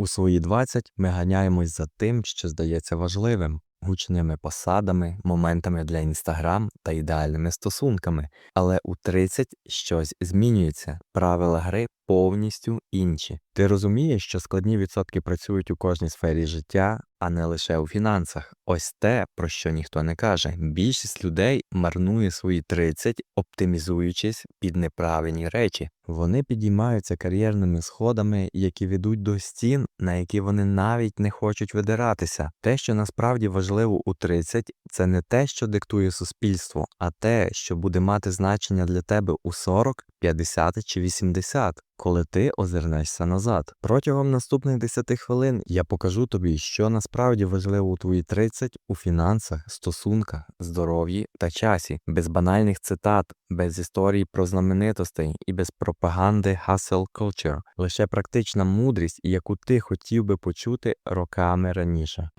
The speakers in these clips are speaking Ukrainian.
У свої 20 ми ганяємось за тим, що здається важливим, гучними посадами, моментами для інстаграм та ідеальними стосунками. Але у 30 щось змінюється, правила гри повністю інші. Ти розумієш, що складні відсотки працюють у кожній сфері життя, а не лише у фінансах. Ось те, про що ніхто не каже. Більшість людей марнує свої 30, оптимізуючись під неправильні речі. Вони підіймаються кар'єрними сходами, які ведуть до стін, на які вони навіть не хочуть видиратися. Те, що насправді важливо у 30, це не те, що диктує суспільство, а те, що буде мати значення для тебе у 40, 50 чи 80, коли ти озирнешся назад. Протягом наступних 10 хвилин я покажу тобі, що насправді важливо у твої 30 у фінансах, стосунках, здоров'ї та часі, без банальних цитат, без історій про знаменитостей і без пропаганди hustle culture, лише практична мудрість, яку ти хотів би почути роками раніше.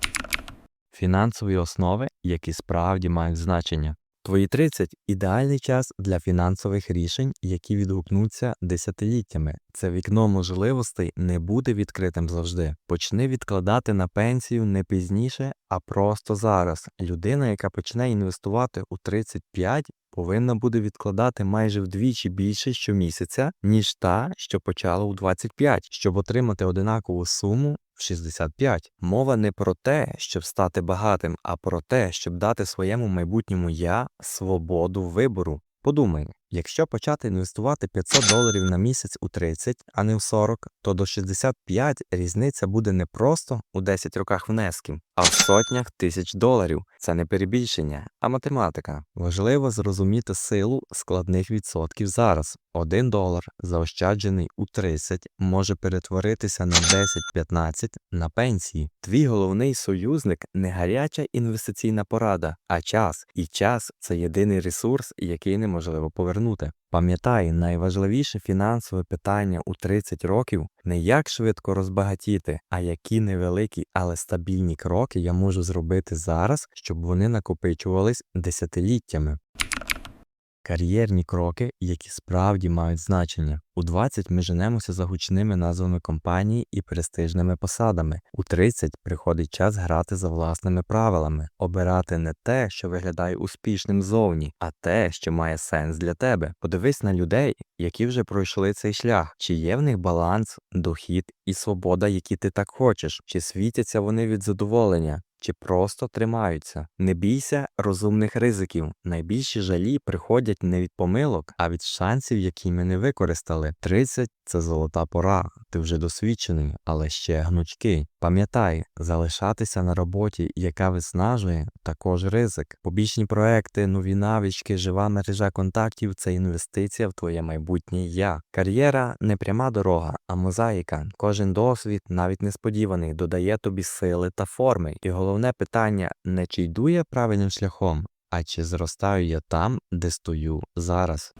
Фінансові основи, які справді мають значення. Твої 30 – ідеальний час для фінансових рішень, які відгукнуться десятиліттями. Це вікно можливостей не буде відкритим завжди. Почни відкладати на пенсію не пізніше, а просто зараз. Людина, яка почне інвестувати у 35, повинна буде відкладати майже вдвічі більше щомісяця, ніж та, що почала у 25, щоб отримати одинакову суму 65. Мова не про те, щоб стати багатим, а про те, щоб дати своєму майбутньому я свободу вибору. Подумай, якщо почати інвестувати 500 доларів на місяць у 30, а не у 40, то до 65 різниця буде не просто у 10 роках внесків, а в сотнях тисяч доларів. Це не перебільшення, а математика. Важливо зрозуміти силу складних відсотків зараз. 1 долар, заощаджений у 30, може перетворитися на 10-15 на пенсії. Твій головний союзник не гаряча інвестиційна порада, а час. І час це єдиний ресурс, який неможливо повернути. Пам'ятай, найважливіше фінансове питання у 30 років не як швидко розбагатіти, а які невеликі, але стабільні кроки я можу зробити зараз, щоб вони накопичувались десятиліттями. Кар'єрні кроки, які справді мають значення. У 20 ми женемося за гучними назвами компанії і престижними посадами. У 30 приходить час грати за власними правилами, обирати не те, що виглядає успішним зовні, а те, що має сенс для тебе. Подивись на людей, які вже пройшли цей шлях, чи є в них баланс, дохід і свобода, які ти так хочеш, чи світяться вони від задоволення. Чи просто тримаються. Не бійся розумних ризиків. Найбільші жалі приходять не від помилок, а від шансів, які ми не використали. 30 – це золота пора. Ти вже досвідчений, але ще гнучкий. Пам'ятай, залишатися на роботі, яка виснажує, також ризик. Побічні проекти, нові навички, жива мережа контактів це інвестиція в твоє майбутнє я. Кар'єра не пряма дорога, а мозаїка. Кожен досвід, навіть несподіваний, додає тобі сили та форми. І головне питання не чи йду я правильним шляхом, а чи зростаю я там, де стою зараз.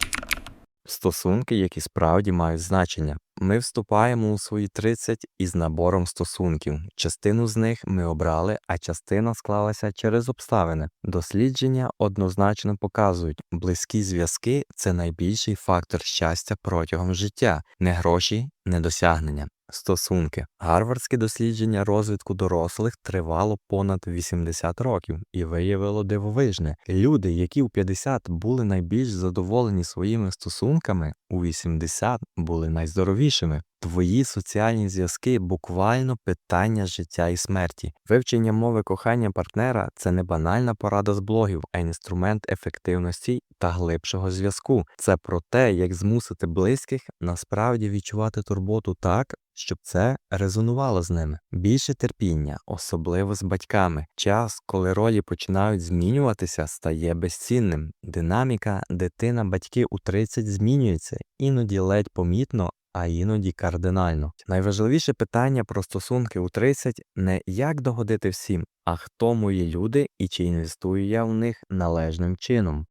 Стосунки, які справді мають значення. Ми вступаємо у свої 30 із набором стосунків. Частину з них ми обрали, а частина склалася через обставини. Дослідження однозначно показують, близькі зв'язки це найбільший фактор щастя протягом життя, не гроші, не досягнення. Стосунки. Гарвардське дослідження розвитку дорослих тривало понад 80 років і виявило дивовижне. Люди, які у 50 були найбільш задоволені своїми стосунками, у 80 були найздоровішими. Твої соціальні зв'язки буквально питання життя і смерті. Вивчення мови кохання партнера це не банальна порада з блогів, а інструмент ефективності та глибшого зв'язку. Це про те, як змусити близьких насправді відчувати турботу так, щоб це резонувало з ними. Більше терпіння, особливо з батьками. Час, коли ролі починають змінюватися, стає безцінним. Динаміка дитина-батьки у 30 змінюється, іноді ледь помітно, а іноді кардинально. Найважливіше питання про стосунки у 30 не як догодити всім, а хто мої люди і чи інвестую я в них належним чином.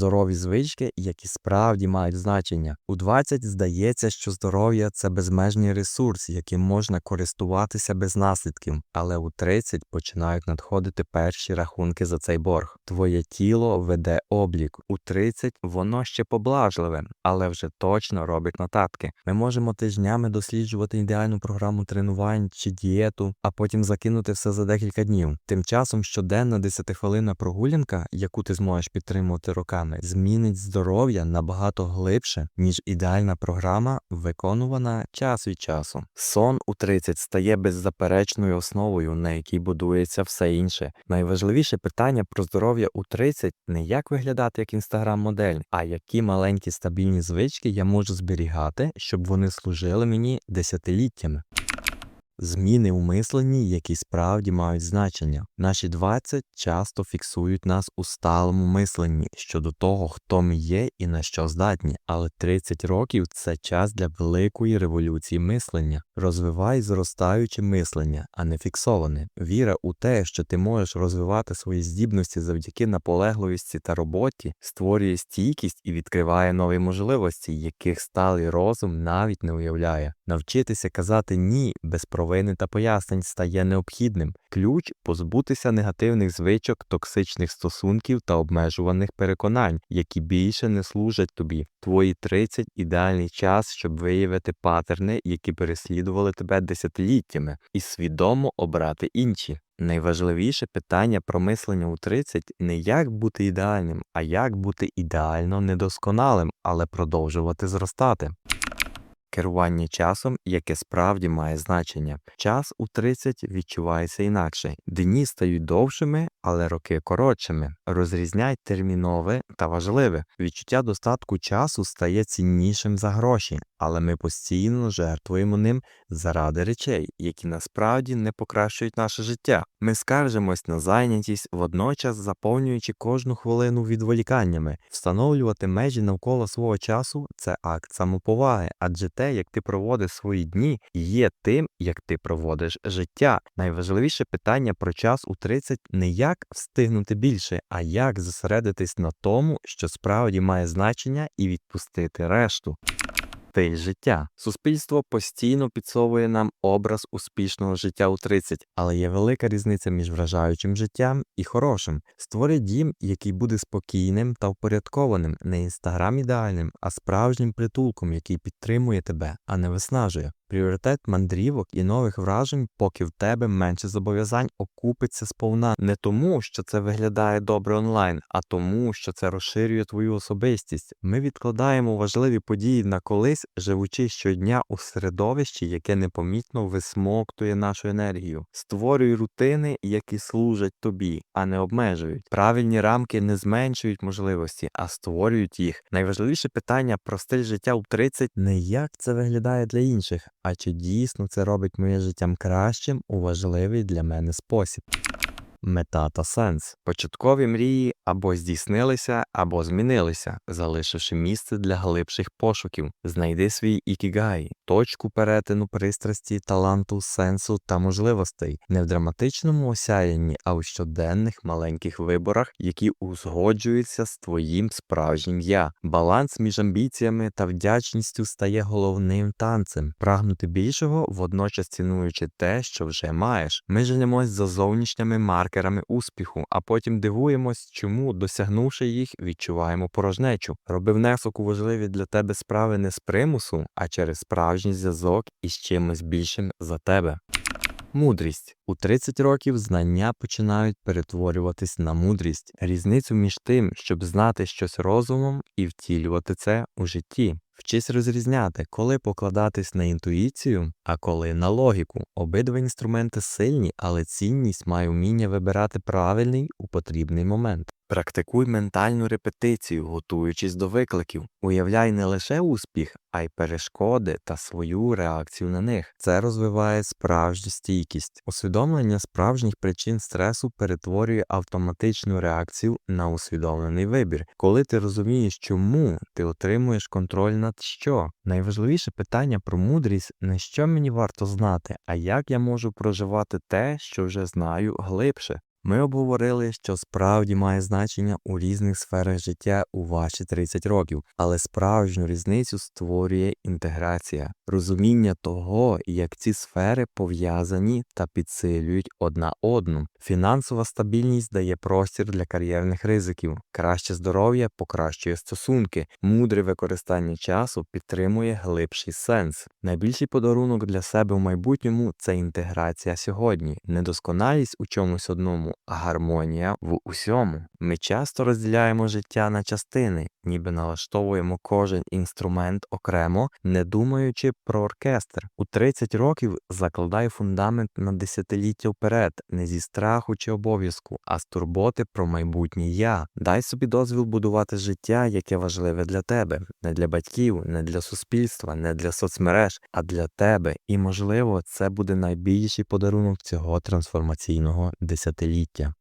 Здорові звички, які справді мають значення. У 20 здається, що здоров'я це безмежний ресурс, яким можна користуватися без наслідків, але у 30 починають надходити перші рахунки за цей борг. Твоє тіло веде облік. У 30 воно ще поблажливе, але вже точно робить нотатки. Ми можемо тижнями досліджувати ідеальну програму тренувань чи дієту, а потім закинути все за декілька днів. Тим часом щоденна 10-хвилинна прогулянка, яку ти зможеш підтримувати роками, змінить здоров'я набагато глибше, ніж ідеальна програма, виконувана час від часу. Сон у 30 стає беззаперечною основою, на якій будується все інше. Найважливіше питання про здоров'я у 30 не як виглядати як інстаграм-модель, а які маленькі стабільні звички я можу зберігати, щоб вони служили мені десятиліттями. Зміни у мисленні, які справді мають значення. Наші 20 часто фіксують нас у сталому мисленні щодо того, хто ми є і на що здатні. Але 30 років це час для великої революції мислення. Розвивай зростаюче мислення, а не фіксоване. Віра у те, що ти можеш розвивати свої здібності завдяки наполегливості та роботі, створює стійкість і відкриває нові можливості, яких сталий розум навіть не уявляє. Навчитися казати ні без провини та пояснень стає необхідним. Ключ позбутися негативних звичок, токсичних стосунків та обмежуваних переконань, які більше не служать тобі. Твої 30 – ідеальний час, щоб виявити патерни, які переслідували тебе десятиліттями, і свідомо обрати інші. Найважливіше питання про мислення у 30 не як бути ідеальним, а як бути ідеально недосконалим, але продовжувати зростати. Керування часом, яке справді має значення. Час у 30 відчувається інакше. Дні стають довшими, але роки коротшими. Розрізняй термінове та важливе. Відчуття достатку часу стає ціннішим за гроші, але ми постійно жертвуємо ним заради речей, які насправді не покращують наше життя. Ми скаржимось на зайнятість, водночас заповнюючи кожну хвилину відволіканнями. Встановлювати межі навколо свого часу це акт самоповаги, адже те, як ти проводиш свої дні, є тим, як ти проводиш життя. Найважливіше питання про час у 30 не як встигнути більше, а як зосередитись на тому, що справді має значення, і відпустити решту. Стиль життя. Суспільство постійно підсовує нам образ успішного життя у 30, але є велика різниця між вражаючим життям і хорошим. Створи дім, який буде спокійним та впорядкованим, не інстаграм ідеальним, а справжнім притулком, який підтримує тебе, а не виснажує. Пріоритет мандрівок і нових вражень, поки в тебе менше зобов'язань окупиться сповна не тому, що це виглядає добре онлайн, а тому, що це розширює твою особистість. Ми відкладаємо важливі події на колись, живучи щодня у середовищі, яке непомітно висмоктує нашу енергію. Створюй рутини, які служать тобі, а не обмежують. Правильні рамки не зменшують можливості, а створюють їх. Найважливіше питання про стиль життя у 30 не як це виглядає для інших, а чи дійсно це робить моє життям кращим у важливий для мене спосіб. Мета та сенс. Початкові мрії або здійснилися, або змінилися, залишивши місце для глибших пошуків. Знайди свій ікігай, точку перетину пристрасті, таланту, сенсу та можливостей, не в драматичному осяянні, а у щоденних маленьких виборах, які узгоджуються з твоїм справжнім я. Баланс між амбіціями та вдячністю стає головним танцем. Прагнути більшого, водночас цінуючи те, що вже маєш. Ми женемось за зовнішніми маркерами успіху, а потім дивуємось, чому, досягнувши їх, відчуваємо порожнечу. Роби внесок у важливі для тебе справи не з примусу, а через справжній зв'язок із чимось більшим за тебе. Мудрість у 30 років знання починають перетворюватись на мудрість, різницю між тим, щоб знати щось розумом і втілювати це у житті. Вчись розрізняти, коли покладатись на інтуїцію, а коли на логіку. Обидва інструменти сильні, але цінність має вміння вибирати правильний у потрібний момент. Практикуй ментальну репетицію, готуючись до викликів. Уявляй не лише успіх, а й перешкоди та свою реакцію на них. Це розвиває справжню стійкість. Усвідомлення справжніх причин стресу перетворює автоматичну реакцію на усвідомлений вибір. Коли ти розумієш, чому ти отримуєш контроль над що. Найважливіше питання про мудрість не що мені варто знати, а як я можу проживати те, що вже знаю глибше. Ми обговорили, що справді має значення у різних сферах життя у ваші 30 років, але справжню різницю створює інтеграція, розуміння того, як ці сфери пов'язані та підсилюють одна одну. Фінансова стабільність дає простір для кар'єрних ризиків, краще здоров'я покращує стосунки, мудре використання часу підтримує глибший сенс. Найбільший подарунок для себе в майбутньому це інтеграція сьогодні, недосконалість у чомусь одному, гармонія в усьому. Ми часто розділяємо життя на частини, ніби налаштовуємо кожен інструмент окремо, не думаючи про оркестр. У 30 років закладай фундамент на десятиліття вперед, не зі страху чи обов'язку, а з турботи про майбутнє я. Дай собі дозвіл будувати життя, яке важливе для тебе, не для батьків, не для суспільства, не для соцмереж, а для тебе. І можливо, це буде найбільший подарунок цього трансформаційного десятиліття.